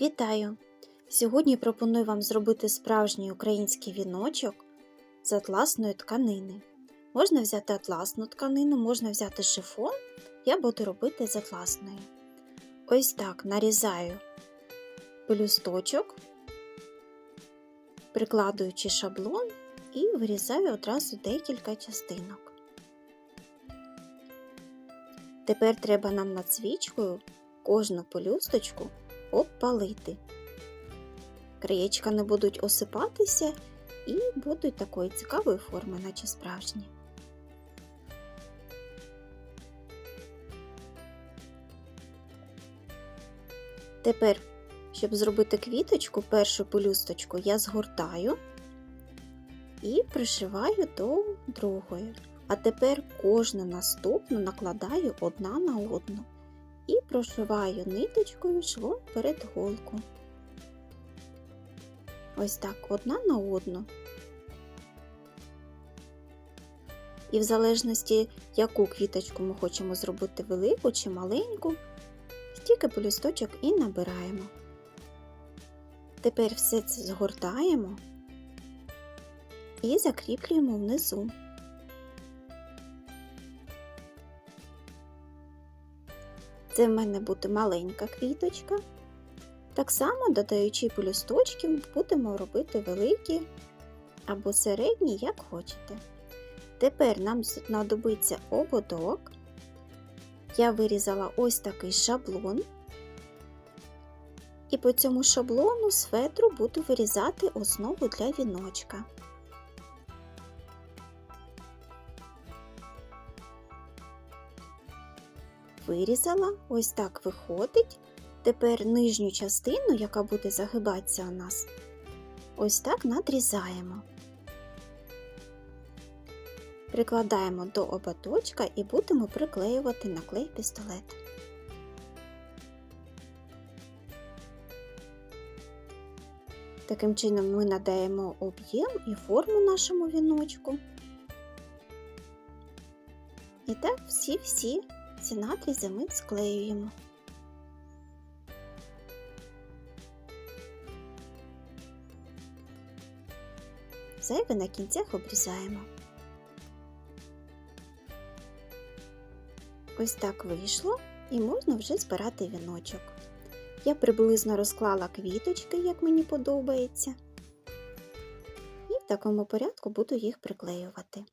Вітаю! Сьогодні пропоную вам зробити справжній український віночок з атласної тканини. Можна взяти атласну тканину, можна взяти шифон, я буду робити з атласної. Ось так нарізаю пелюсточок, прикладуючи шаблон і вирізаю одразу декілька частинок. Тепер треба нам над свічкою кожну пелюсточку обпалити. Краєчка не будуть осипатися і будуть такої цікавої форми, наче справжні. Тепер, щоб зробити квіточку, першу пелюсточку я згортаю і пришиваю до другої. А тепер кожну наступну накладаю одна на одну прошиваю ниточкою швом перед голку. Ось так одна на одну. І в залежності, яку квіточку ми хочемо зробити велику чи маленьку, стільки пелюсточок і набираємо. Тепер все це згортаємо і закріплюємо внизу. Це в мене буде маленька квіточка. Так само, додаючи пелюсточків, будемо робити великі або середні, як хочете. Тепер нам знадобиться ободок. Я вирізала ось такий шаблон. І по цьому шаблону з буду вирізати основу для віночка. Вирізала, ось так виходить. Тепер нижню частину, яка буде загибатися у нас, ось так надрізаємо. Прикладаємо до ободочка і будемо приклеювати на клей пістолет. Таким чином ми надаємо об'єм і форму нашому віночку. І так всі-всі ці надрізи ми склеюємо. Зайве на кінцях обрізаємо. Ось так вийшло і можна вже збирати віночок. Я приблизно розклала квіточки, як мені подобається, і в такому порядку буду їх приклеювати.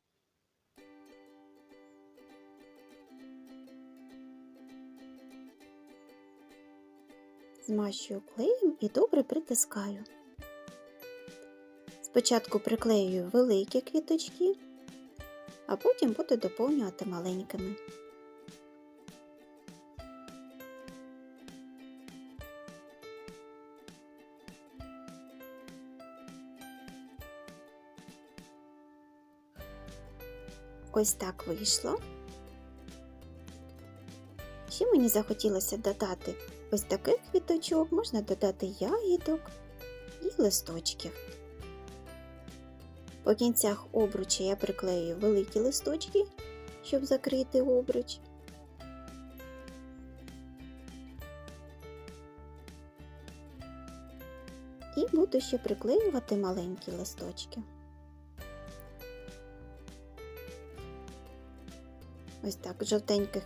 Змащую клеєм і добре притискаю. Спочатку приклеюю великі квіточки, а потім буду доповнювати маленькими. Ось так вийшло. Ще мені захотілося додати ось таких квіточок, можна додати ягідок і листочків. По кінцях обруча я приклею великі листочки, щоб закрити обруч. І буду ще приклеювати маленькі листочки. Ось так жовтеньких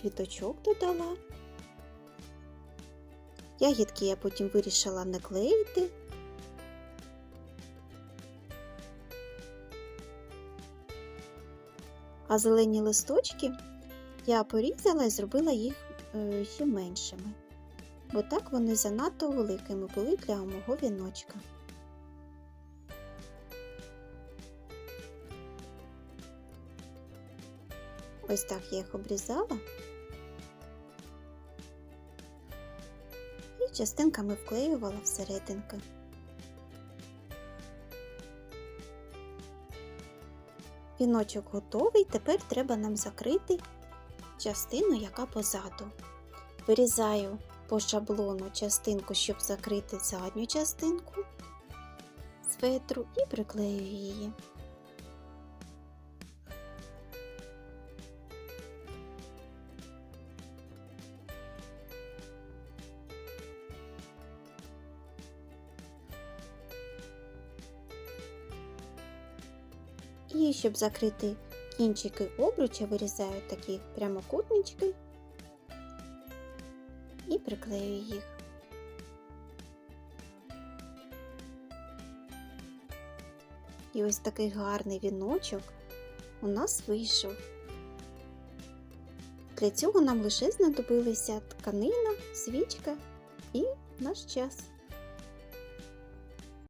квіточок додала. Ягідки я потім вирішила не клеїти. А зелені листочки я порізала і зробила їх е, ще меншими, бо так вони занадто великими були для мого віночка. Ось так я їх обрізала і частинками вклеювала всерединки. Віночок готовий, тепер треба нам закрити частину, яка позаду. Вирізаю по шаблону частинку, щоб закрити задню частинку з і приклею її. І щоб закрити кінчики обруча, вирізаю такі прямокутнички і приклею їх. І ось такий гарний віночок у нас вийшов. Для цього нам лише знадобилися тканина, свічка і наш час.